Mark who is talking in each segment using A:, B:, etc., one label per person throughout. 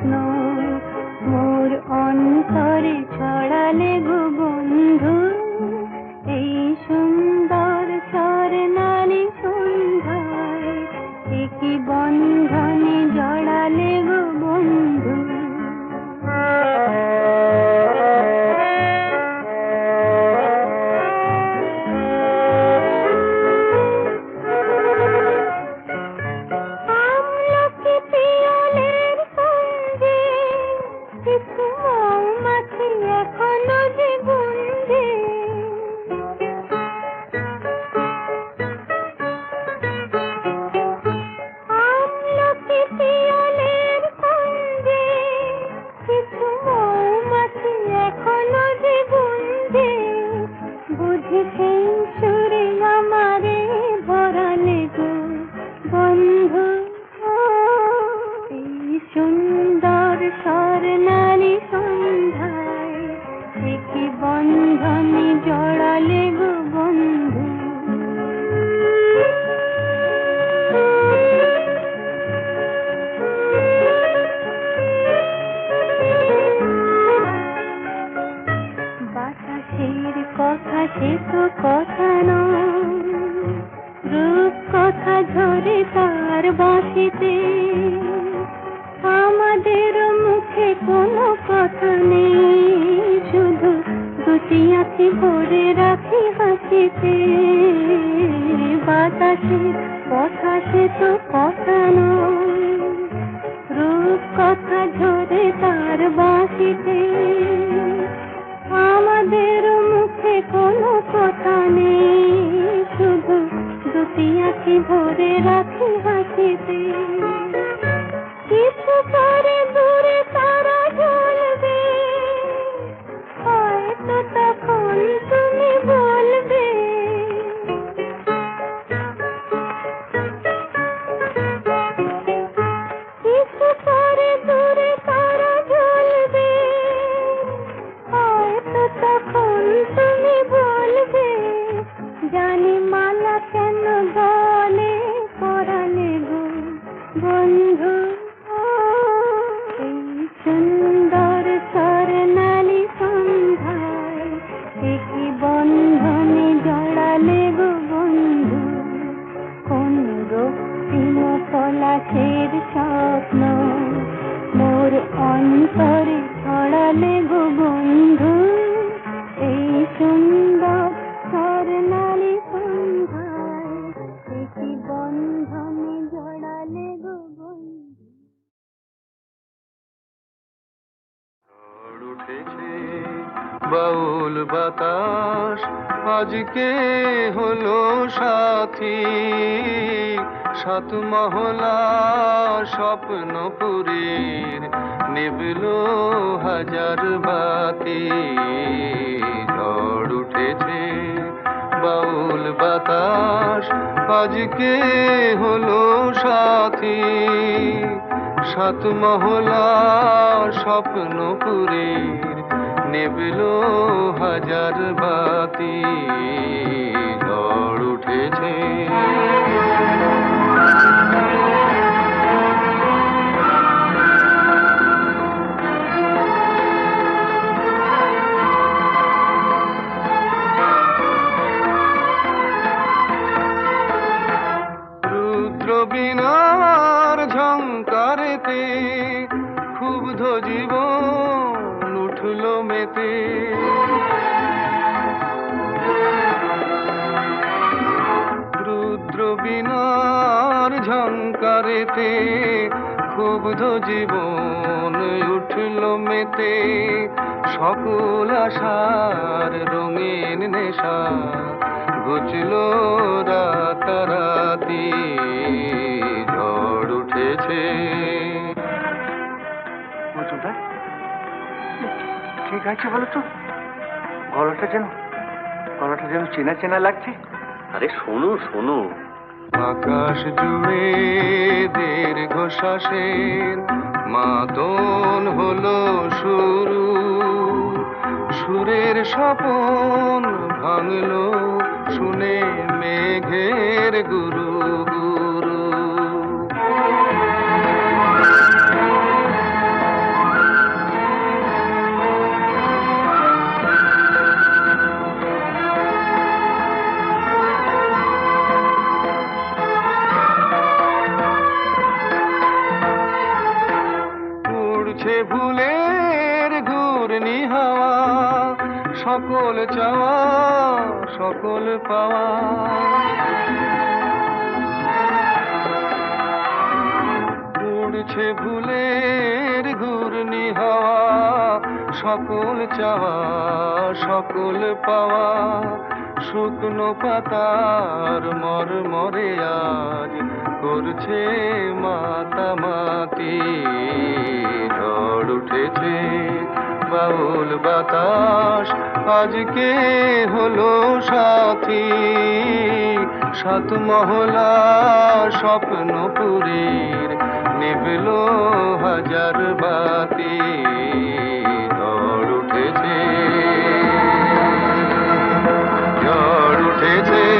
A: স্বপ্ন। মোর অন্তরে ছড়ালে গো ঝরে তার বাঁশিতে আমাদের মুখে কোনো কথা নেই, শুধু দুটি আঁখি ভরে রাখি হাসিতে। বাতাসের কথা সে তো কথা নয় রূপ কথা ঝরে তার বাঁশিতে আমাদের মুখে কোনো কথা নেই দুটি আঁকি ভরে রাখি হাসিতে। কিছু পরে দূরে স্বপ্ন। মোর অন্তরে ছড়ালে গো বন্ধু, এই সুন্দর স্বর্ণালী সন্ধ্যায় একই বন্ধনে জড়ালে গো
B: বাউল বাতাস আজকে হলো সাথী। সাত মহলা স্বপ্নপুরীর নিবিল হাজার বাতি। ঝড় উঠেছে বাউল বাতাস। আজকে হলো সাথী। সাত মহলা স্বপ্নপুরীর নেবিল হাজার বাতি ঝড় উঠেছে। রুদ্র বিনার ঝঙ্কারেতে ক্ষুব্ধ জীবন মেতে রুদ্র বিনার ঝঙ্কারেতে ক্ষুব্ধ জীবন উঠল মেতে। সকল আশার রঙিন নেশা ঘুচল রাতারাতি। ঝড় উঠেছে।
C: আছে বলো তো গলাটা যেন গলাটা যেন চেনা চেনা লাগছে।
D: আরে শোনো শোনো।
B: আকাশ জুড়ে দীর্ঘ শ্বাসের মাতন হলো শুরু। সুরের স্বপন ভাঙলো শুনে মেঘের গুরু। উড়ছে ভুলের ঘূর্ণি হাওয়া, সকল চাওয়া, সকল পাওয়া। উড়ছে ভুলের ঘূর্ণি হাওয়া, সকল চাওয়া, সকল পাওয়া। শুকনো পাতার মর মরে আজ করছে মাতামাতি। ঝড় উঠেছে। বাউল বাতাস আজকে হলো সাথী? সাত মহলা স্বপ্নপুরীর নিবল হাজার বাতি। ঝড় উঠেছে। ঝড় উঠেছে।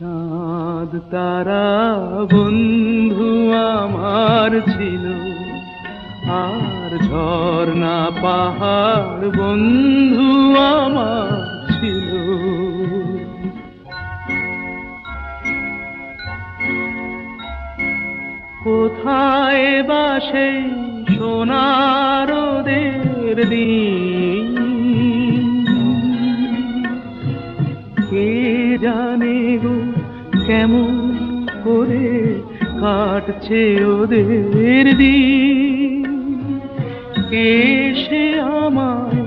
E: চাঁদ তারা বন্ধু আমার ছিল। আর ঝর্ণা পাহাড় বন্ধু আমার ছিল। কোথায় বা সেই সোনারোদের দিন? কেমন করে কাটছে ওদের দিন? কে সে আমায়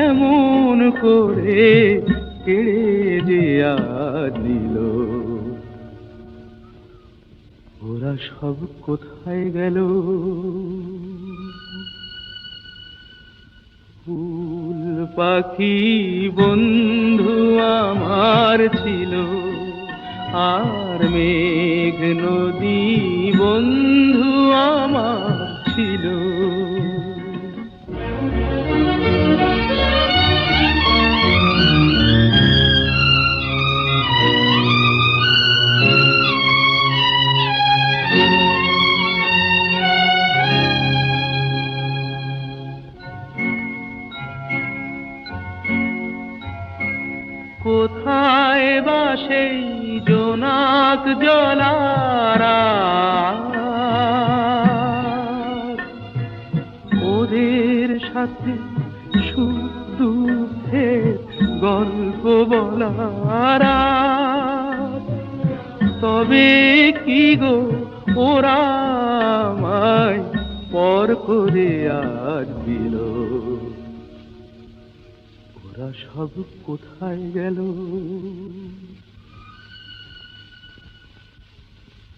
E: এমন করে কেড়ে যে নিল? ওরা সব কোথায় গেল? ফুল পাখি বন্ধু আমার ছিল। আর মেঘ নদী বন্ধু আমার ছিল। জোনাক জলারা ওদের সাথে সুখ গল্প বলার। তবে কি গো, ওরা আমায় পর করে আজ দিল। ওরা সব কোথায় গেল?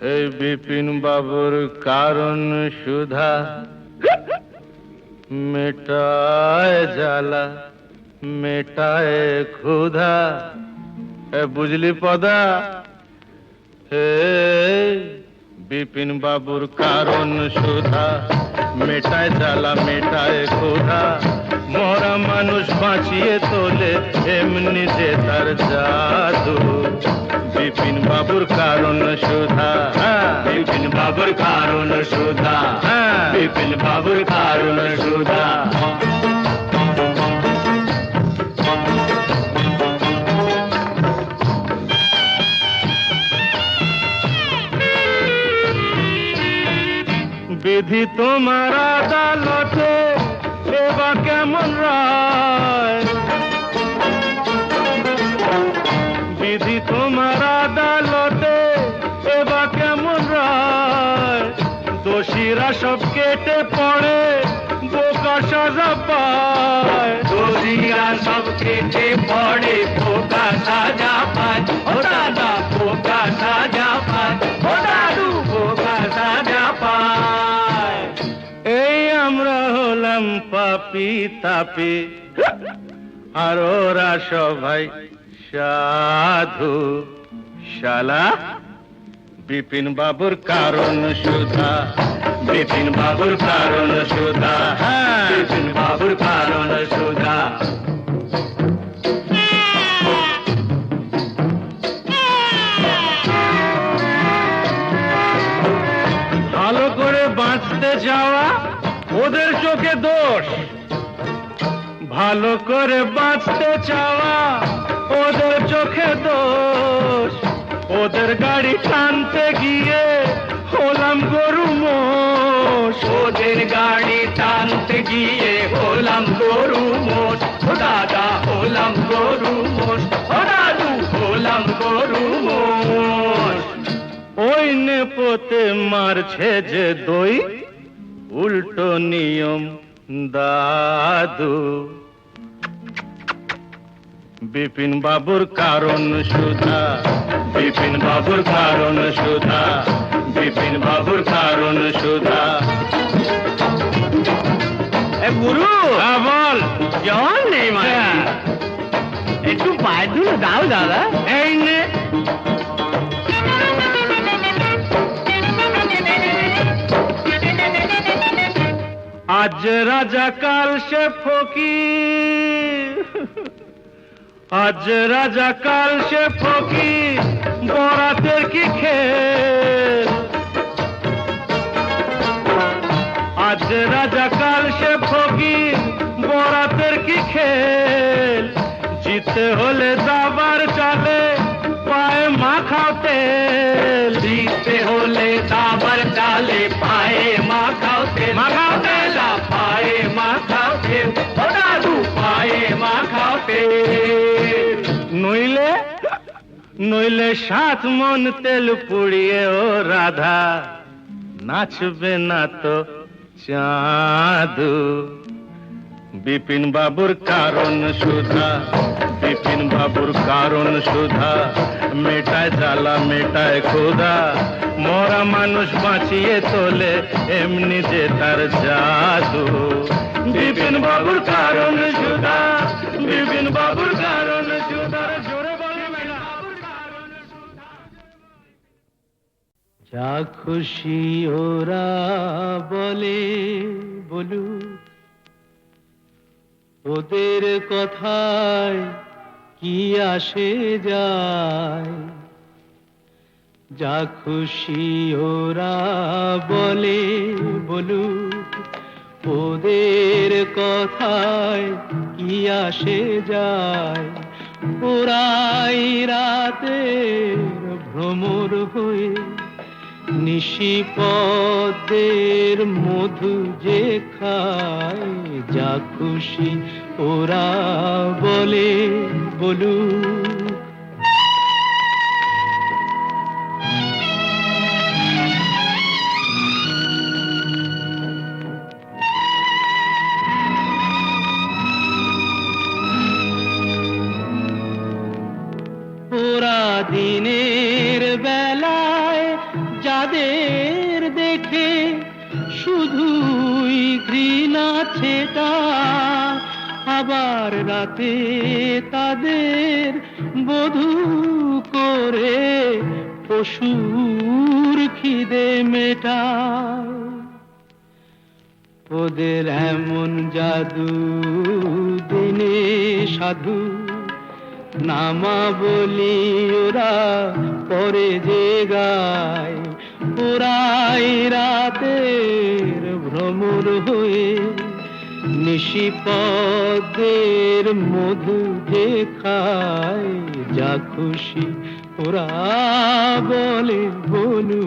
F: এই বিপিন বাবুর কারণ সুধা। মেটায় জ্বালা, মেটায় ক্ষুধা। এ বুঝলি পদা? হে বিপিন বাবুর কারণ সুধা। মেটায় জ্বালা, মেটায় ক্ষুধা। মরা মানুষ বাঁচিয়ে তোলে, এমনি যে তার জাদু। বিপিন বাবুর কারণ সুধা। বিপিন বাবুর কারণ সুধা। বিপিন বাবুর কারণ সুধা। বিধি তোমার আদালতে এবার কেমন রায়? বিধি তোমার আদালতে এবার কেমন রায়? দোষীরা সব কেটে পড়ে বোকা সাজা পায়। দোষীরা সব কেটে পড়ে বোকা সাজা পায়। ও দাদা বোকা সাজা পায়। ও দাদু বোকা সাজা পায়। এই আমরা হলাম পাপি তাপি। আর ওরা সবাই সাধু শালা। বিপিন বাবুর কারণ সুধা। বিপিন বাবুর কারণ সুধা। হ্যাঁ। বিপিন বাবুর কারণ সুধা। ভালো করে বাঁচতে যাওয়া ওদের চোখে দোষ। ভালো করে বাঁচতে চাওয়া ওদের চোখে দোষ। ওদের গাড়ি টানতে গিয়ে হলাম গরু মোষ। ওদের গাড়ি টানতে গিয়ে হলাম গরু মোষ। ও দাদা, হলাম গরু মোষ। ও দাদু, হলাম গরু মোষ। ওই নেপোতে মারছে যে দই, উল্টো নিয়ম দাদু। বিপিন বাবুর কারণ সুধা বিপিন বাবুর কারণ সুধা বিপিন বাবুর কারণ সুধা। গুরু! বল। জন নেই মানে? একটু পায়ের ধুলো দাও দাদা। এই নে। আজ রাজা কাল সে ফকির। আজ রাজা কাল সে ফকির, বরাতের কি খেল আজ রাজা কাল সে ফকি বরাতের কি খেল জিতে হলে দাবার নইলে সাত মন তেল পুড়িয়ে ও রাধা, নাচবে না তো চাঁদু। বিপিন বাবুর কারণ সুধা, বিপিন বাবুর কারণ সুধা, মেটায় জ্বালা, মেটায় ক্ষুধা। মরা মানুষ বাঁচিয়ে তোলে এমনি যে তার জাদু। বিপিন বাবুর কারণ সুধা, বিপিন বাবুর কারণ যা খুশি ওরা বলে বলু ওদের কথায় কি আসে যায়? যা খুশি ওরা বলে বলু ওদের কথায় কি আসে যায়? ওরাই রাতের ভ্রমর হয়ে নিশিপদের মধু যে খায় যা খুশি ওরা বলে বলুক।
E: রাতে তাদের বধূ করে পশুর খিদে মেটা ওদের এমন জাদু দিনে সাধু নামা বলি ওরা পরে যে গায়। ওরাই রাতের ভ্রমর হয়ে নিশিপদের মধু যে খায় যা খুশি ওরা বলে বলু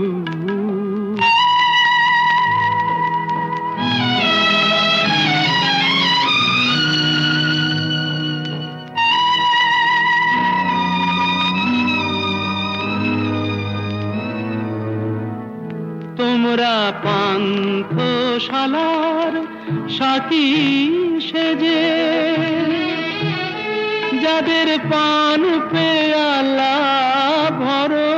E: তোমরা পান্থশালার সাথী সেজে, যাদের পান পেয়ালা ভরো,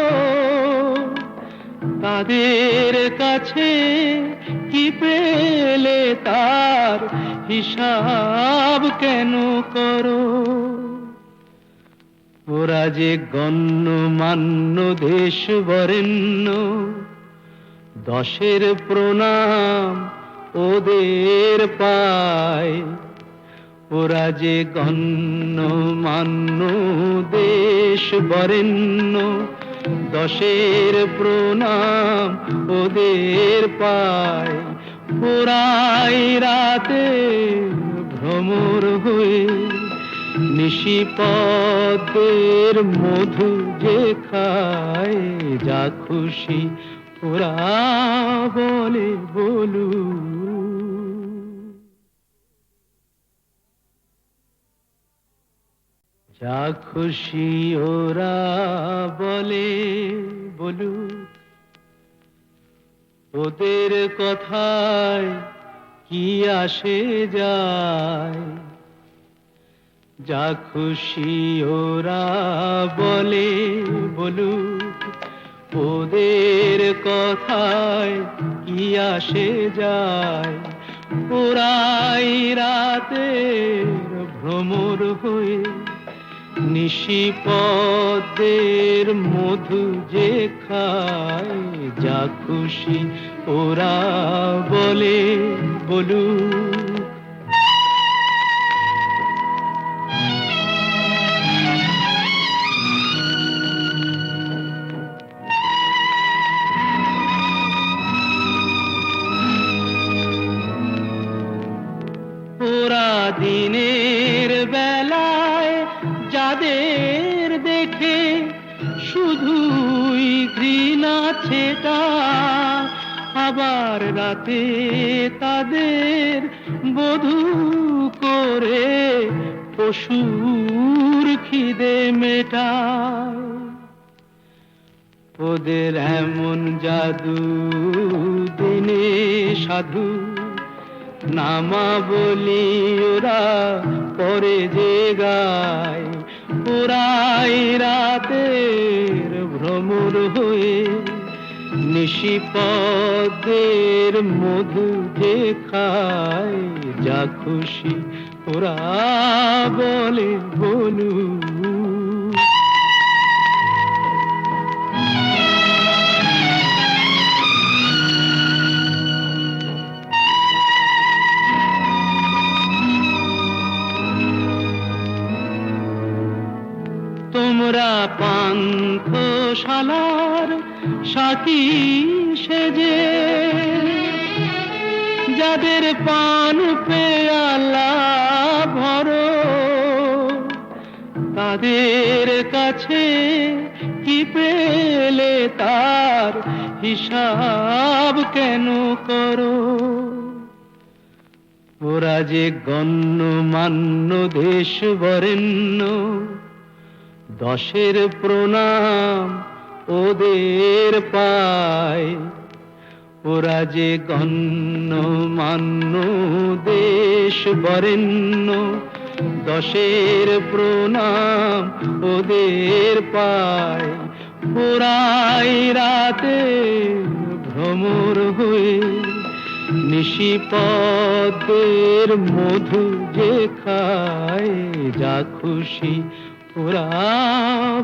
E: তাদের কাছে কি পেলে তার হিসাব কেন করো? ওরা যে গণ্য মান্য দেশ বরেণ্য দশের প্রণাম ওদের পায় ওরা যে গণ্য মান্য, দেশ বরেণ্য, দশের প্রণাম ওদের পায় ওরাই রাতে ভ্রমর হয়ে নিশিপদের মধু যে খায়, যা খুশি ওরা বলে বলু যা খুশি ওরা বলে, বলু। ওদের কথায় কি আসে যায়? যা খুশি ওরা বলে, বলু। ওদের কথায় কি আসে যায়? ওরাই রাতে ভ্রমর হয়ে নিশিপদের মধু যে খায় যা খুশি ওরা বলে বলুক। রাতে তাদের বধূ করে পশুর খিদে মেটায়। ওদের এমন জাদু, দিনে সাধু, নামা বলি ওরা পরে যে গায়। ওরাই রাতের ভ্রমর হয়ে নিশিপদের মধু যে খায় যা খুশি ওরা বলে বলু তোমরা পান্থশালার সাথী সেজে। যাদের পান পেয়ালা ভরো, তাদের কাছে কি পেলে তার হিসাব কেন করো? ওরা যে গণ্য মান্য দেশ বরেণ্য দশের প্রণাম ওদের পায়। ওরা যে গণ্য মান্য, দেশ বরেণ্য, দশের প্রণাম ওদের পায়। ওরাই রাতে ভ্রমর হয়ে নিশিপদের মধু যে খায়, যা খুশি ওরা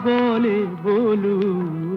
E: বলে বলুক।